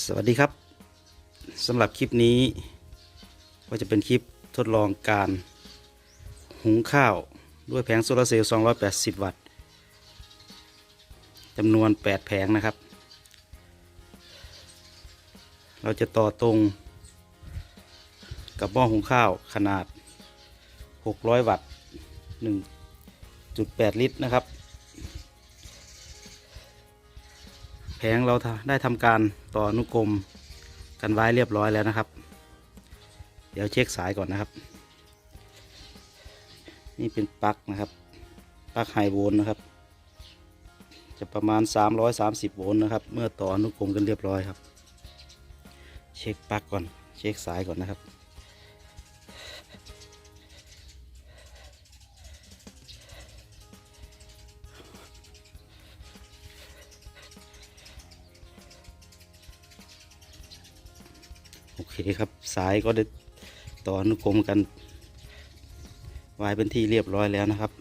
สวัสดีครับสำหรับคลิปนี้ ก็จะเป็นคลิปทดลองการหุงข้าวด้วยแผงโซลาร์เซลล์ 280 วัตต์จำนวน 8 แผงนะครับ เราจะต่อตรงกับหม้อหุงข้าวขนาด 600 วัตต์ 1.8 ลิตรนะครับ ผงเราได้ทำการต่ออนุกรมกันไว้เรียบร้อยแล้วนะครับ เดี๋ยวเช็คสายก่อนนะครับ นี่เป็นปลั๊กนะครับปลั๊กไฮโวลต์นะครับ จะประมาณ 330 โวลต์นะครับ เมื่อต่ออนุกรมกันเรียบร้อยครับ เช็คปลั๊กก่อนเช็คสายก่อนนะครับ อเคครับสายก็ได้ต่ออนุกรมกันไว้เป็นที่เรียบร้อยแล้วนะครับ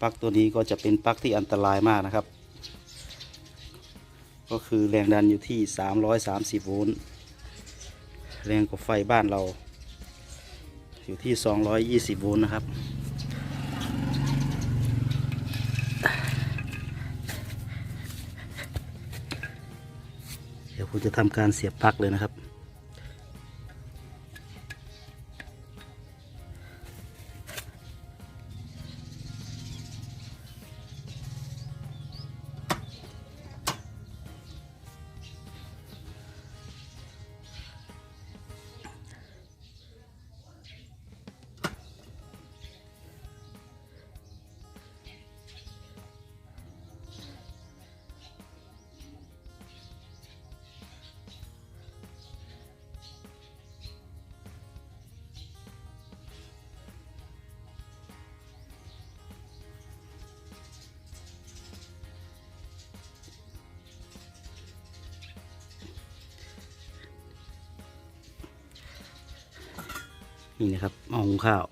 ปลั๊กตัวนี้ก็จะเป็นปลั๊กที่อันตรายมากนะครับ ก็คือแรงดันอยู่ที่ 330 โวลต์แรงกว่าไฟบ้านเรา อยู่ที่ 220 โวลต์นะครับ ดี๋ยวผมจะทำการเสียบปลั๊กเลยนะครับ นี่นะครับหม้อหุงข้าว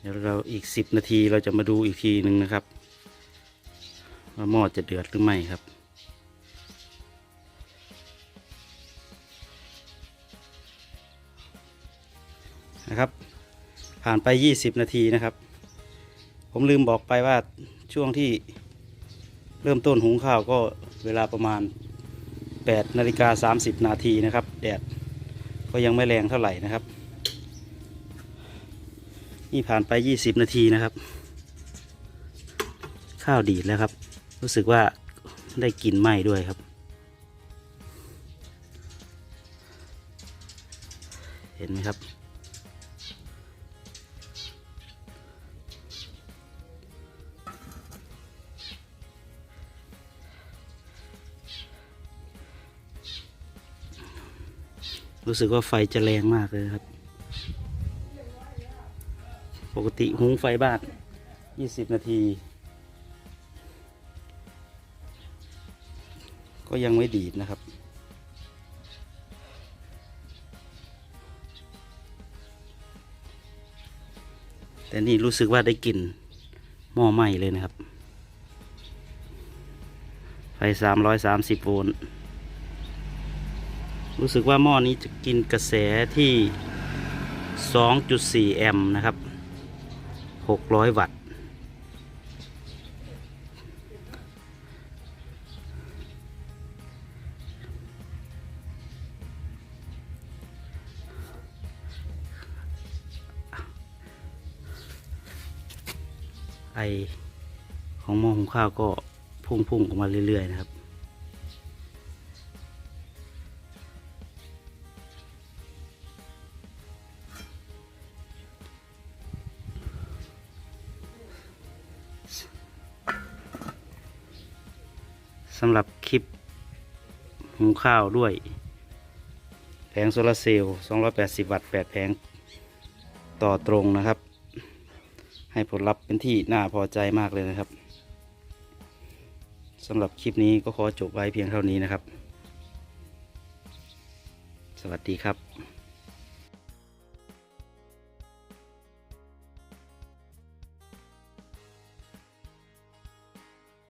เดี๋ยวเราอีกสิบนาทีเราจะมาดูอีกทีหนึ่งนะครับ ว่าหม้อจะเดือดหรือไม่ครับนะครับ ผ่านไป 20 นาทีนะครับ ผมลืมบอกไปว่าช่วงที่ เริ่มต้นหุงข้าวก็เวลาประมาณ8นาฬิกา30 นาทีนะครับ แดดก็ยังไม่แรงเท่าไหร่นะครับ นี่ผ่านไป 20 นาทีนะครับ ข้าวดีดแล้วครับ รู้สึกว่าได้กลิ่นไหม้ด้วยครับ เห็นไหมครับ รู้สึกว่าไฟจะแรงมากเลยครับ ปกติหุงไฟบ้าน 20 นาที ก็ยังไม่ดีดนะครับ แต่นี่รู้สึกว่าได้กลิ่นหม้อไหม้เลยนะครับ ไฟ 330 โวลต์ รู้สึกว่าหม้อนี้จะกินกระแสที่ 2.4 แอมป์นะครับ 600 วัตต์ ไอของหม้อหุงข้าวก็พุ่งๆออกมาเรื่อย ๆ นะครับำหรับคลิปหุงข้าวด้วย แผงโซลาร์เซลล์ 280 วัตต์ 8 แผงต่อตรงนะครับ ให้ผลลัพธ์เป็นที่น่าพอใจมากเลยนะครับสำหรับคลิปนี้ก็ขอจบไว้เพียงเท่านี้นะครับ สวัสดีครับ